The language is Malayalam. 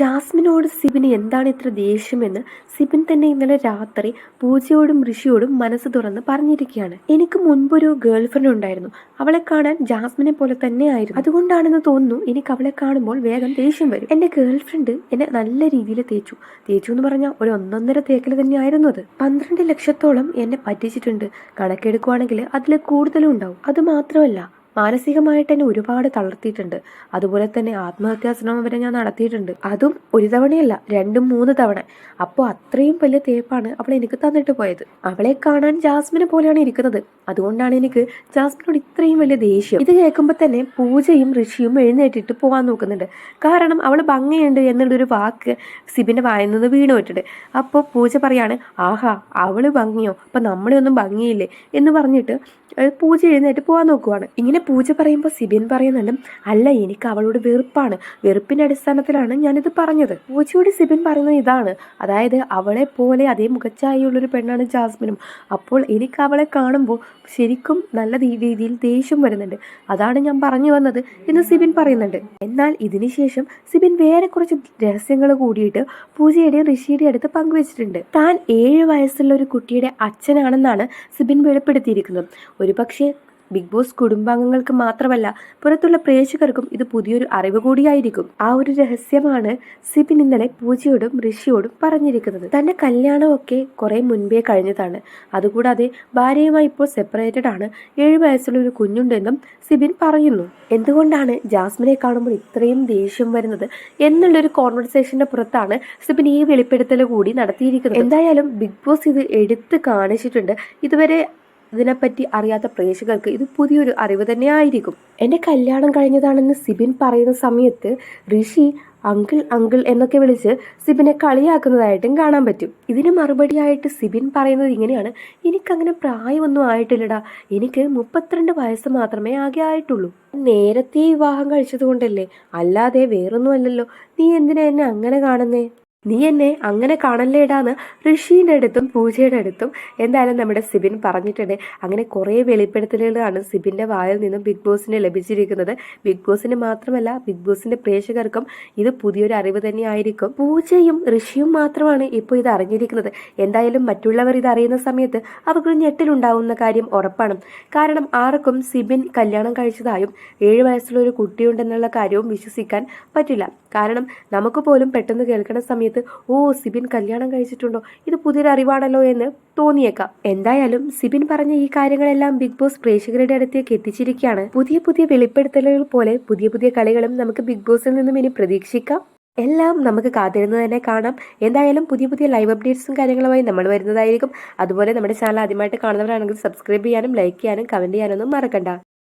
ജാസ്മിനോട് സിബിന് എന്താണ് ഇത്ര ദേഷ്യമെന്ന് സിബിൻ തന്നെ ഇന്നലെ രാത്രി പൂജയോടും ഋഷിയോടും മനസ്സ് തുറന്ന് പറഞ്ഞിരിക്കുകയാണ്. എനിക്ക് മുൻപൊരു ഗേൾ ഫ്രണ്ട് ഉണ്ടായിരുന്നു. അവളെ കാണാൻ ജാസ്മിനെ പോലെ തന്നെ ആയിരുന്നു. അതുകൊണ്ടാണെന്ന് തോന്നുന്നു എനിക്ക് അവളെ കാണുമ്പോൾ വേഗം ദേഷ്യം വരും. എന്റെ ഗേൾ ഫ്രണ്ട് എന്നെ നല്ല രീതിയിൽ തേച്ചു. തേച്ചു എന്ന് പറഞ്ഞാൽ ഒരു ഒന്നൊന്നര തേക്കൽ തന്നെയായിരുന്നു അത്. പന്ത്രണ്ട് ലക്ഷത്തോളം എന്നെ പറ്റിച്ചിട്ടുണ്ട്. കണക്കെടുക്കുവാണെങ്കിൽ അതിൽ കൂടുതലും ഉണ്ടാവും. അത് മാത്രമല്ല മാനസികമായിട്ട് എന്നെ ഒരുപാട് തളർത്തിയിട്ടുണ്ട്. അതുപോലെ തന്നെ ആത്മഹത്യാ ശ്രമം വരെ ഞാൻ നടത്തിയിട്ടുണ്ട്. അതും ഒരു തവണയല്ല രണ്ടും മൂന്ന് തവണ. അപ്പോൾ അത്രയും വലിയ തേപ്പാണ് അവൾ എനിക്ക് തന്നിട്ട് പോയത്. അവളെ കാണാൻ ജാസ്മിനെ പോലെയാണ് ഇരിക്കുന്നത്. അതുകൊണ്ടാണ് എനിക്ക് ജാസ്മിനോട് ഇത്രയും വലിയ ദേഷ്യം. ഇത് കേൾക്കുമ്പോൾ തന്നെ പൂജയും ഋഷിയും എഴുന്നേറ്റിട്ട് പോകാൻ നോക്കുന്നുണ്ട്. കാരണം അവൾ ഭംഗിയുണ്ട് എന്നുള്ളൊരു വാക്ക് സിബിന്റെ വായിൽ വീണ് പോയിട്ടുണ്ട്. അപ്പോൾ പൂജ പറയാണ് ആഹാ അവൾ ഭംഗിയോ? അപ്പം നമ്മളെയൊന്നും ഭംഗിയില്ലേ? എന്ന് പറഞ്ഞിട്ട് പൂജ എഴുന്നേറ്റ് പോകാൻ നോക്കുവാണ്. ഇങ്ങനെ പൂജ പറയുമ്പോൾ സിബിൻ പറയുന്നുണ്ട് അല്ല എനിക്ക് അവളോട് വെറുപ്പാണ്. വെറുപ്പിന്റെ അടിസ്ഥാനത്തിലാണ് ഞാനിത് പറഞ്ഞത്. പൂജയോട് സിബിൻ പറയുന്നത് ഇതാണ്. അതായത് അവളെ പോലെ അതേ മുഖച്ചായുള്ളൊരു പെണ്ണാണ് ജാസ്മിനും. അപ്പോൾ എനിക്ക് അവളെ കാണുമ്പോൾ ശരിക്കും നല്ല രീതിയിൽ ദേഷ്യം വരുന്നുണ്ട്. അതാണ് ഞാൻ പറഞ്ഞു വന്നത് എന്ന് സിബിൻ പറയുന്നുണ്ട്. എന്നാൽ ഇതിനുശേഷം സിബിൻ വേറെ കുറച്ച് രഹസ്യങ്ങൾ കൂടിയിട്ട് പൂജയുടെയും ഋഷിയുടെയും അടുത്ത് പങ്കുവച്ചിട്ടുണ്ട്. താൻ ഏഴ് വയസ്സുള്ള ഒരു കുട്ടിയുടെ അച്ഛനാണെന്നാണ് സിബിൻ വെളിപ്പെടുത്തിയിരിക്കുന്നത്. ഒരുപക്ഷെ ബിഗ് ബോസ് കുടുംബാംഗങ്ങൾക്ക് മാത്രമല്ല പുറത്തുള്ള പ്രേക്ഷകർക്കും ഇത് പുതിയൊരു അറിവ് കൂടിയായിരിക്കും. ആ ഒരു രഹസ്യമാണ് സിബിൻ ഇന്നലെ പൂജയോടും ഋഷിയോടും പറഞ്ഞിരിക്കുന്നത്. തന്റെ കല്യാണമൊക്കെ കുറെ മുൻപേ കഴിഞ്ഞതാണ്. അതുകൂടാതെ ഭാര്യയുമായി ഇപ്പോൾ സെപ്പറേറ്റഡ് ആണ്. ഏഴ് വയസ്സുള്ള ഒരു കുഞ്ഞുണ്ടെന്നും സിബിൻ പറയുന്നു. എന്തുകൊണ്ടാണ് ജാസ്മിനെ കാണുമ്പോൾ ഇത്രയും ദേഷ്യം വരുന്നത്? എന്നുള്ളൊരു കോൺവെർസേഷന്റെ പുറത്താണ് സിബിൻ ഈ വെളിപ്പെടുത്തൽ കൂടി നടത്തിയിരിക്കുന്നത്. എന്തായാലും ബിഗ് ബോസ് ഇത് എടുത്ത് കാണിച്ചിട്ടുണ്ട്. ഇതുവരെ ഇതിനെപ്പറ്റി അറിയാത്ത പ്രേക്ഷകർക്ക് ഇത് പുതിയൊരു അറിവ് തന്നെ ആയിരിക്കും എന്റെ കല്യാണം കഴിഞ്ഞതാണെന്ന് സിബിൻ പറയുന്ന സമയത്ത് ഋഷി അങ്കിൾ അങ്കിൾ എന്നൊക്കെ വിളിച്ച് സിബിനെ കളിയാക്കുന്നതായിട്ടും കാണാൻ പറ്റും. ഇതിന് മറുപടിയായിട്ട് സിബിൻ പറയുന്നത് ഇങ്ങനെയാണ്. എനിക്കങ്ങനെ പ്രായമൊന്നും ആയിട്ടില്ലടാ. എനിക്ക് മുപ്പത്തിരണ്ട് വയസ്സ് മാത്രമേ ആകെ ആയിട്ടുള്ളൂ. നേരത്തെ വിവാഹം കഴിച്ചതുകൊണ്ടല്ലേ? അല്ലാതെ വേറൊന്നുമല്ലല്ലോ നീ എന്തിനാ എന്നെ അങ്ങനെ കാണുന്നേ? നീ എന്നെ അങ്ങനെ കാണല്ലേടാന്ന് ഋഷീന്റെ അടുത്തും പൂജയുടെ അടുത്തും എന്തായാലും നമ്മുടെ സിബിൻ പറഞ്ഞിട്ടുണ്ട്. അങ്ങനെ കുറേ വെളിപ്പെടുത്തലുകളാണ് സിബിന്റെ വായിൽ നിന്നും ബിഗ് ബോസിന് ലഭിച്ചിരിക്കുന്നത്. ബിഗ് ബോസിന് മാത്രമല്ല ബിഗ് ബോസിന്റെ പ്രേക്ഷകർക്കും ഇത് പുതിയൊരു അറിവ് തന്നെയായിരിക്കും പൂജയും ഋഷിയും മാത്രമാണ് ഇപ്പോൾ ഇത് അറിഞ്ഞിരിക്കുന്നത്. എന്തായാലും മറ്റുള്ളവർ ഇത് അറിയുന്ന സമയത്ത് അവർക്ക് ഞെട്ടിലുണ്ടാവുന്ന കാര്യം ഉറപ്പാണ്. കാരണം ആർക്കും സിബിൻ കല്യാണം കഴിച്ചതായും ഏഴ് വയസ്സുള്ള ഒരു കുട്ടിയുണ്ടെന്നുള്ള കാര്യവും വിശ്വസിക്കാൻ പറ്റില്ല. കാരണം നമുക്ക് പോലും പെട്ടെന്ന് കേൾക്കുന്ന സമയത്ത് ഓ സിബിൻ കല്യാണം കഴിച്ചിട്ടുണ്ടോ? ഇത് പുതിയൊരു അറിവാണല്ലോ എന്ന് തോന്നിയേക്കാം. എന്തായാലും സിബിൻ പറഞ്ഞ ഈ കാര്യങ്ങളെല്ലാം ബിഗ് ബോസ് പ്രേക്ഷകരുടെ അടുത്തേക്ക് എത്തിച്ചിരിക്കുകയാണ്. പുതിയ പുതിയ വെളിപ്പെടുത്തലുകൾ പോലെ പുതിയ പുതിയ കളികളും നമുക്ക് ബിഗ് ബോസിൽ നിന്നും ഇനി പ്രതീക്ഷിക്കാം. എല്ലാം നമുക്ക് കാത്തിരുന്ന് തന്നെ കാണാം. എന്തായാലും പുതിയ പുതിയ ലൈവ് അപ്ഡേറ്റ്സും കാര്യങ്ങളുമായി നമ്മൾ വരുന്നതായിരിക്കും. അതുപോലെ നമ്മുടെ ചാനൽ ആദ്യമായിട്ട് കാണുന്നവരാണെങ്കിൽ സബ്സ്ക്രൈബ് ചെയ്യാനും ലൈക്ക് ചെയ്യാനും കമന്റ് ചെയ്യാനൊന്നും മറക്കണ്ട.